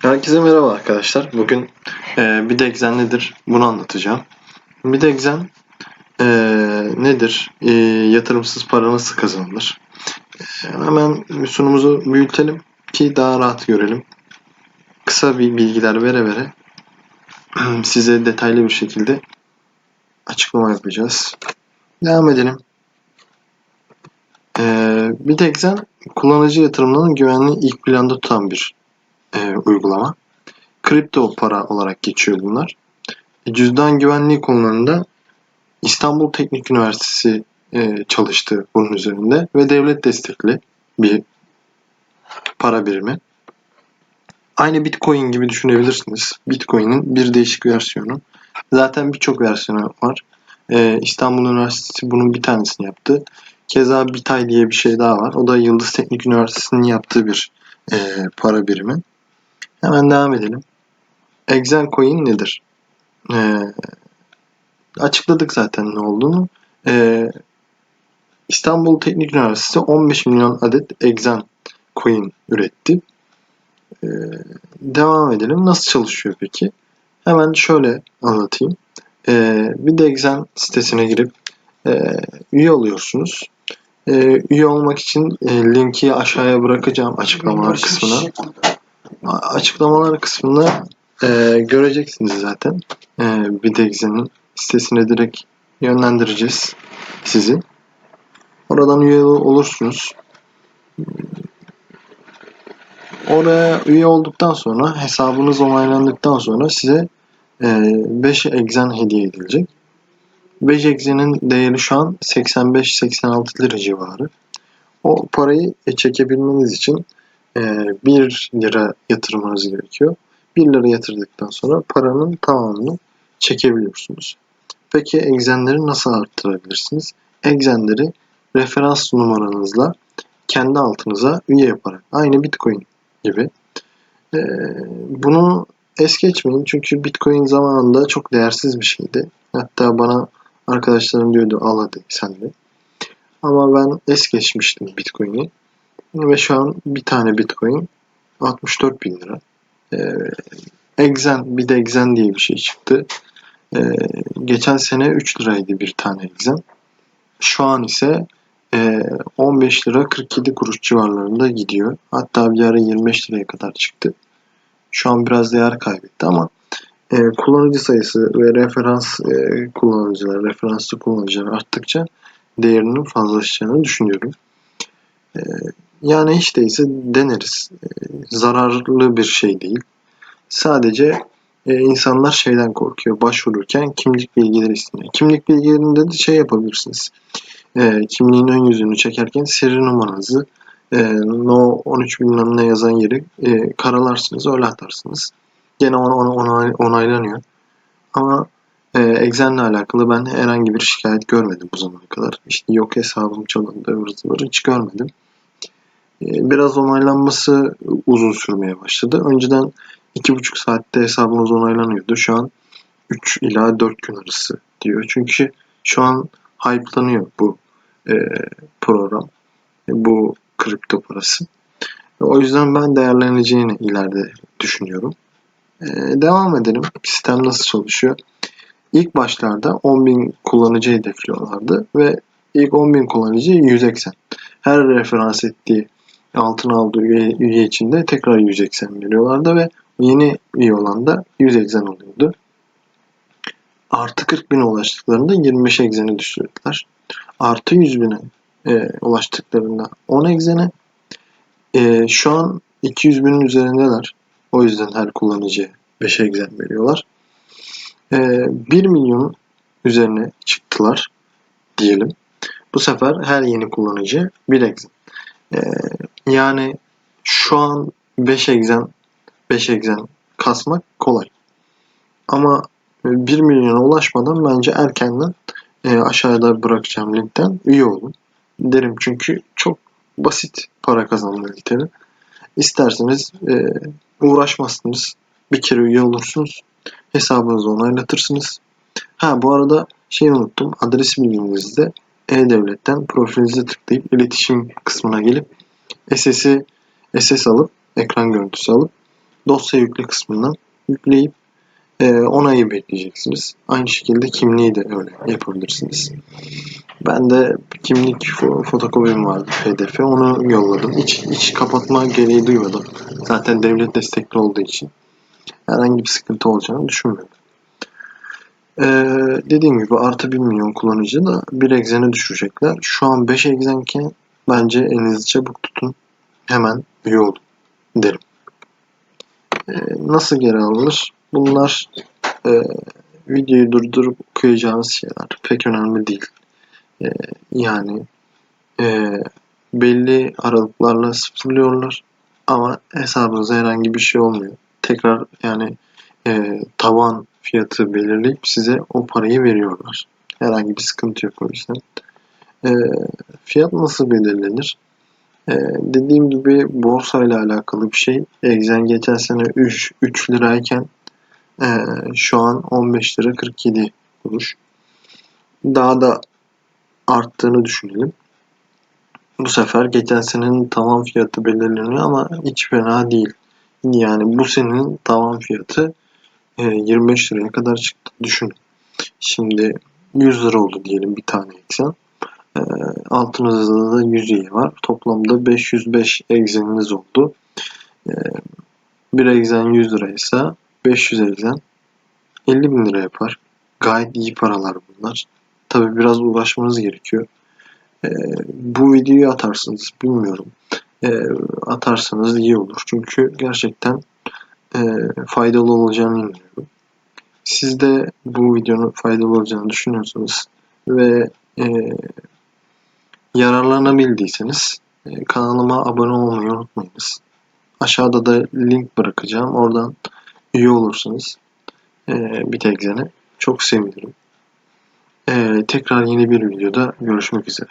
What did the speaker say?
Herkese merhaba arkadaşlar. Bugün e, Bidexen nedir bunu anlatacağım. Bidexen e, nedir? E, yatırımsız para nasıl kazanılır? E, hemen sunumuzu büyütelim ki daha rahat görelim. Kısa bir bilgiler vere vere size detaylı bir şekilde açıklama yapacağız. Devam edelim. E, Bidexen kullanıcı yatırımlarının güvenliği ilk planda tutan bir e, uygulama. Kripto para olarak geçiyor bunlar. E, cüzdan güvenliği konularında İstanbul Teknik Üniversitesi e, çalıştı bunun üzerinde ve devlet destekli bir para birimi. Aynı Bitcoin gibi düşünebilirsiniz. Bitcoin'in bir değişik versiyonu. Zaten birçok versiyonu var. Ee, İstanbul Üniversitesi bunun bir tanesini yaptı. Keza Bitay diye bir şey daha var. O da Yıldız Teknik Üniversitesi'nin yaptığı bir e, para birimi. Hemen devam edelim. Exen coin nedir? Ee, açıkladık zaten ne olduğunu. Ee, İstanbul Teknik Üniversitesi 15 milyon adet Exen coin üretti. Ee, devam edelim. Nasıl çalışıyor peki? Hemen şöyle anlatayım. Ee, bir de Exen sitesine girip e, üye oluyorsunuz. E, üye olmak için e, linki aşağıya bırakacağım açıklamalar kısmına açıklamalar kısmında e, göreceksiniz zaten. E, Bidex'in sitesine direkt yönlendireceğiz sizi. Oradan üye olursunuz. Oraya üye olduktan sonra hesabınız onaylandıktan sonra size e, 5 egzen hediye edilecek. 5 egzenin değeri şu an 85-86 lira civarı. O parayı çekebilmeniz için 1 ee, lira yatırmanız gerekiyor. 1 lira yatırdıktan sonra paranın tamamını çekebiliyorsunuz. Peki egzenleri nasıl arttırabilirsiniz? Egzenleri referans numaranızla kendi altınıza üye yaparak. Aynı Bitcoin gibi. Ee, bunu es geçmeyin çünkü Bitcoin zamanında çok değersiz bir şeydi. Hatta bana arkadaşlarım diyordu al hadi sen de. Ama ben es geçmiştim Bitcoin'i. Ve şu an bir tane Bitcoin 64 bin lira. Ee, Exen, bir de Exen diye bir şey çıktı. Ee, geçen sene 3 liraydı bir tane Exen. Şu an ise e, 15 lira 47 kuruş civarlarında gidiyor. Hatta bir ara 25 liraya kadar çıktı. Şu an biraz değer kaybetti ama e, kullanıcı sayısı ve referans e, kullanıcılar, referanslı kullanıcılar arttıkça değerinin fazlaşacağını düşünüyorum. E, yani hiç değilse deneriz. Ee, zararlı bir şey değil. Sadece e, insanlar şeyden korkuyor. Başvururken kimlik bilgileri isteniyor. Kimlik bilgilerinde de şey yapabilirsiniz. E, kimliğin ön yüzünü çekerken seri numaranızı e, no 13 bilmem ne yazan yeri e, karalarsınız. Öyle atarsınız. Gene ona, ona, ona onaylanıyor. Ama e, alakalı ben herhangi bir şikayet görmedim bu zamana kadar. İşte yok hesabım çalındı, ıvır hiç görmedim. Ee, biraz onaylanması uzun sürmeye başladı. Önceden 2,5 saatte hesabınız onaylanıyordu. Şu an 3 ila 4 gün arası diyor. Çünkü şu an hype'lanıyor bu e, program. Bu kripto parası. O yüzden ben değerleneceğini ileride düşünüyorum. E, devam edelim. Sistem nasıl çalışıyor? İlk başlarda 10.000 kullanıcı hedefliyorlardı ve ilk 10.000 kullanıcı 100 eksen. Her referans ettiği altın aldığı üye, üye için de tekrar 100 eksen veriyorlardı ve yeni üye olan da 100 eksen oluyordu. Artı 40 bine ulaştıklarında 25 egzene düşürdüler. Artı 100 bine e, ulaştıklarında 10 egzene e, şu an 200 binin üzerindeler. O yüzden her kullanıcıya 5 egzen veriyorlar. E, 1 milyon üzerine çıktılar diyelim. Bu sefer her yeni kullanıcı 1 egzen. E, yani şu an 5 egzen 5 egzen kasmak kolay. Ama 1 milyona ulaşmadan bence erkenden e, aşağıda bırakacağım linkten üye olun. Derim çünkü çok basit para kazanma yöntemi. İsterseniz e, uğraşmazsınız. Bir kere üye olursunuz. Hesabınızı onaylatırsınız. Ha bu arada şey unuttum. Adres bilginizde E-Devlet'ten profilinize tıklayıp iletişim kısmına gelip SS'i SS alıp ekran görüntüsü alıp dosya yükle kısmından yükleyip e, onayı bekleyeceksiniz. Aynı şekilde kimliği de öyle yapabilirsiniz. Ben de kimlik fo- fotokopim vardı pdf onu yolladım. Hiç, hiç kapatma gereği duymadım. Zaten devlet destekli olduğu için herhangi bir sıkıntı olacağını düşünmüyorum. Ee, dediğim gibi artı 1 milyon kullanıcı da 1 egzene düşürecekler. Şu an 5 egzenken bence elinizi çabuk tutun. Hemen üye olun derim. Ee, nasıl geri alınır? Bunlar e, videoyu durdurup okuyacağınız şeyler. Pek önemli değil. E, yani e, belli aralıklarla sıfırlıyorlar ama hesabınıza herhangi bir şey olmuyor. Tekrar yani e, tavan fiyatı belirleyip size o parayı veriyorlar. Herhangi bir sıkıntı yok o yüzden. E, fiyat nasıl belirlenir? E, dediğim gibi borsa ile alakalı bir şey. Exen geçen sene 3, 3 lirayken e, şu an 15 lira 47 kuruş. Daha da arttığını düşünelim. Bu sefer geçen senenin tavan fiyatı belirleniyor ama hiç fena değil. Yani bu senenin tavan fiyatı e, 25 liraya kadar çıktı. Düşünün. Şimdi 100 lira oldu diyelim bir tane eksen. E, altınızda da 100 üye var. Toplamda 505 egzeniniz oldu. E, bir egzen 100 liraysa 500 egzen 50 bin lira yapar. Gayet iyi paralar bunlar. Tabi biraz uğraşmanız gerekiyor. E, bu videoyu atarsınız bilmiyorum. Atarsanız iyi olur. Çünkü gerçekten e, faydalı olacağını inanıyorum. Siz de bu videonun faydalı olacağını düşünüyorsanız ve e, yararlanabildiyseniz e, kanalıma abone olmayı unutmayınız. Aşağıda da link bırakacağım. Oradan üye olursunuz. E, Bitexen'e. Çok sevinirim. E, tekrar yeni bir videoda görüşmek üzere.